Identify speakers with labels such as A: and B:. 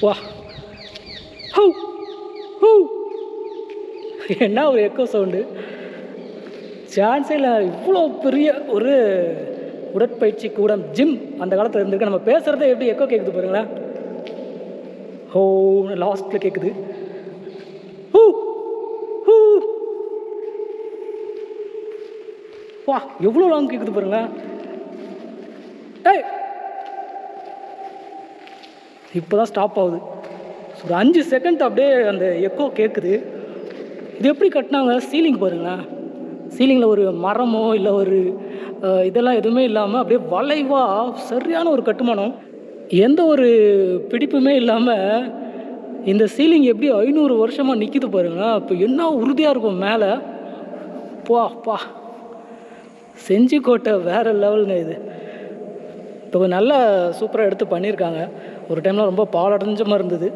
A: வா. ஹூ. ஹூ. என்ன ஒரு எக்கோ சவுண்டு சான்ஸே இல்லை. இவ்வளோ பெரிய ஒரு உடற்பயிற்சி கூடம் ஜிம் அந்த காலத்தில் இருந்திருக்கு. நம்ம பேசுகிறத எப்படி எக்கோ கேட்குது பாருங்களேன். ஹோன்னு லாஸ்ட்டில் கேட்குது வா எவ்வளோ லாங் கேட்குது பாருங்க. ஏய்! இப்போ தான் ஸ்டாப் ஆகுது. ஒரு அஞ்சு செகண்ட் அப்படியே அந்த எக்கோ கேட்குது இது எப்படி கட்டினாங்க? சீலிங் பாருங்களேன். சீலிங்கில் ஒரு மரமோ இல்லை ஒரு இதெல்லாம் எதுவுமே இல்லாமல் அப்படியே வளைவாக சரியான ஒரு கட்டுமானம். எந்த ஒரு பிடிப்புமே இல்லாமல் இந்த சீலிங் எப்படி ஐநூறு வருஷமாக நிற்கிது பாருங்களேன். அப்போ என்ன உறுதியாக இருக்கும் மேலே? பா பா. செஞ்சிக்கோட்டை வேறு லெவலுங்க இது. இப்போ நல்லா சூப்பராக எடுத்து பண்ணியிருக்காங்க ஒரு டைமில் ரொம்ப பாலடைஞ்ச மாதிரி இருந்தது.